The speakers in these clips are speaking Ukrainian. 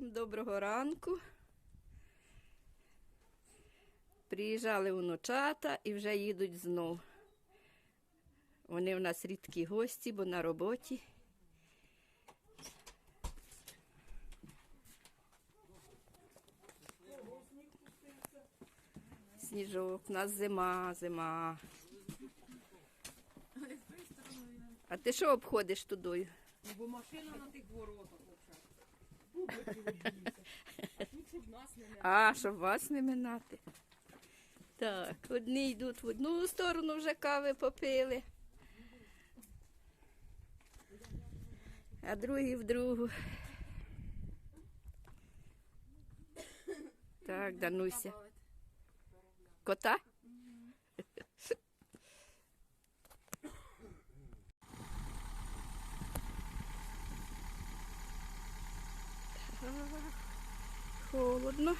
Всім доброго ранку. Приїжджали внучата і вже їдуть знов. Вони в нас рідкі гості, бо на роботі. Сніжок, у нас зима, зима. А ти що обходиш? Ну, Бо машина на тих воротах А, щоб вас не минати. Так, одні йдуть в одну сторону вже кави попили. А другі в другу. Так, Дануся. Кота? Холодно.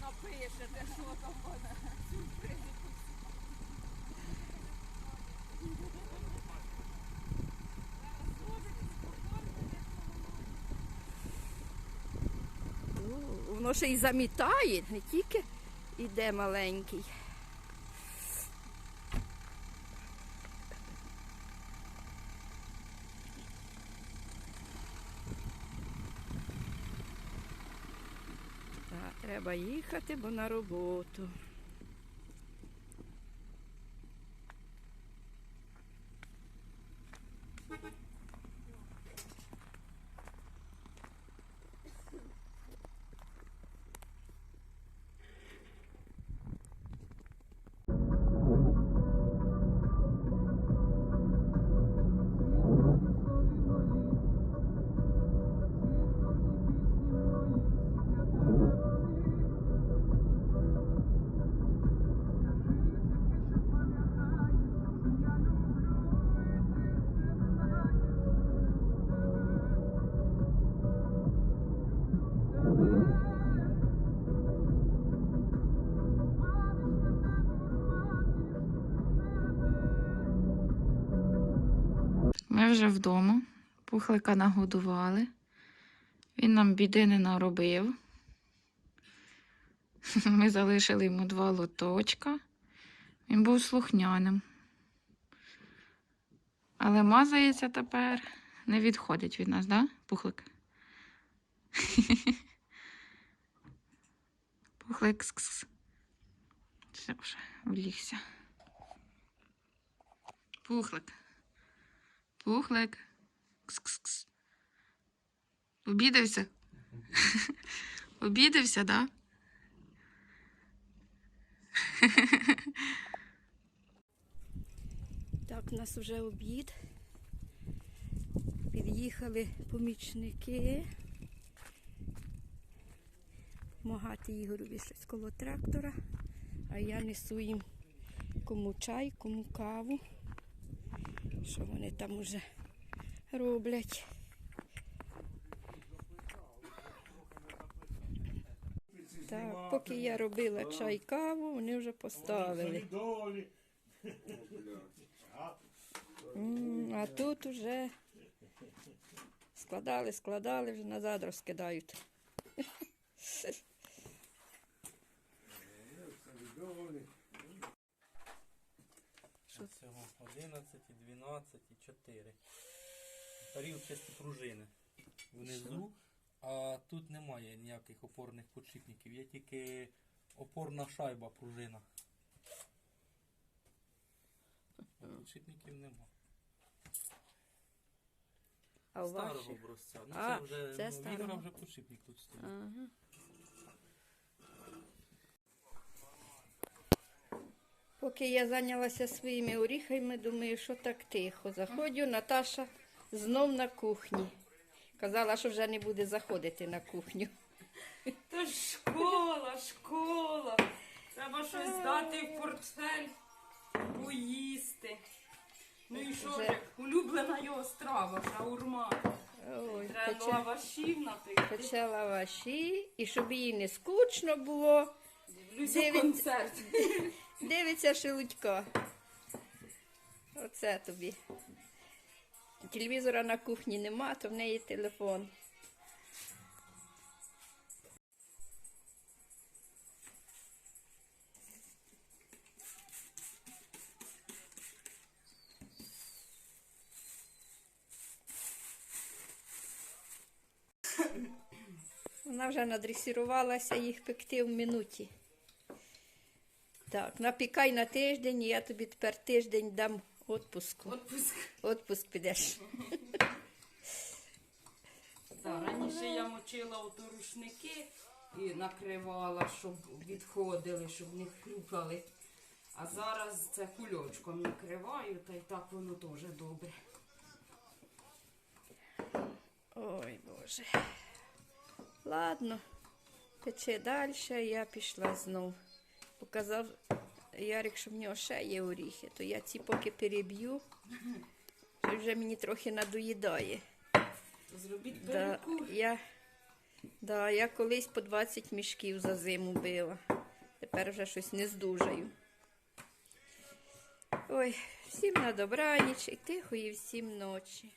Напишете, що там буде. Сюрпризи по Ну, воно ще й замітає, не тільки йде маленький. Треба їхати, бо на роботу. Ми вже вдома. Пухлика нагодували. Він нам біди не наробив. Ми залишили йому два лоточка. Він був слухняним. Але мазається тепер, не відходить від нас, да, Пухлик? Пухлик. Все вже влігся. Пухлик. Пухлик. Кс-кс-кс. Обідався? Обідався, да? Так, у нас вже обід. Під'їхали помічники. Помагати Ігорові щось коло трактора, а я несу їм кому чай, кому каву. Що вони там уже роблять. Так, поки я робила чай каву, вони вже поставили. А тут уже складали, складали, вже назад розкидають. 12 і 4. Парів чисті пружини внизу, а тут немає ніяких опорних подшипників, є тільки опорна шайба пружина. А Подшипників нема. А у Старого ваших? образця. Ну А, це вже це ну, старого. Вже подшипник тут стоїть. Ага. Поки я зайнялася своїми оріхами, думаю, що так тихо. Заходжу, Наташа знов на кухні. Казала, що вже не буде заходити на кухню. Та ж школа, школа. Треба щось дати в портфель, поїсти. Ну і що ж, улюблена його страва, шаурма. Ой, Треба лавашів напекти. пече лаваші, і щоб їй не скучно було, Дивлюся концерт. Дивиться шелудько. Оце тобі. Телевізора на кухні нема, то в неї телефон. Вона вже надресірувалася їх пекти в минуті. Так, напікай на тиждень, і я тобі тепер тиждень дам відпуску. Отпуск. Отпуск підеш. Так, раніше я мочила ото рушники і накривала, щоб відходили, щоб не хрюкали. А зараз це кульочком накриваю, та й так воно теж добре. Ой, Боже. Ладно, пече далі, я пішла знов. Показав Ярик, що в нього ще є оріхи, то я ці поки переб'ю. Що вже мені трохи надоїдає. Зробіть Да, я, да, я колись по 20 мішків за зиму била. Тепер вже щось не здужаю. Ой, всім на добраніч і тихої всім ночі.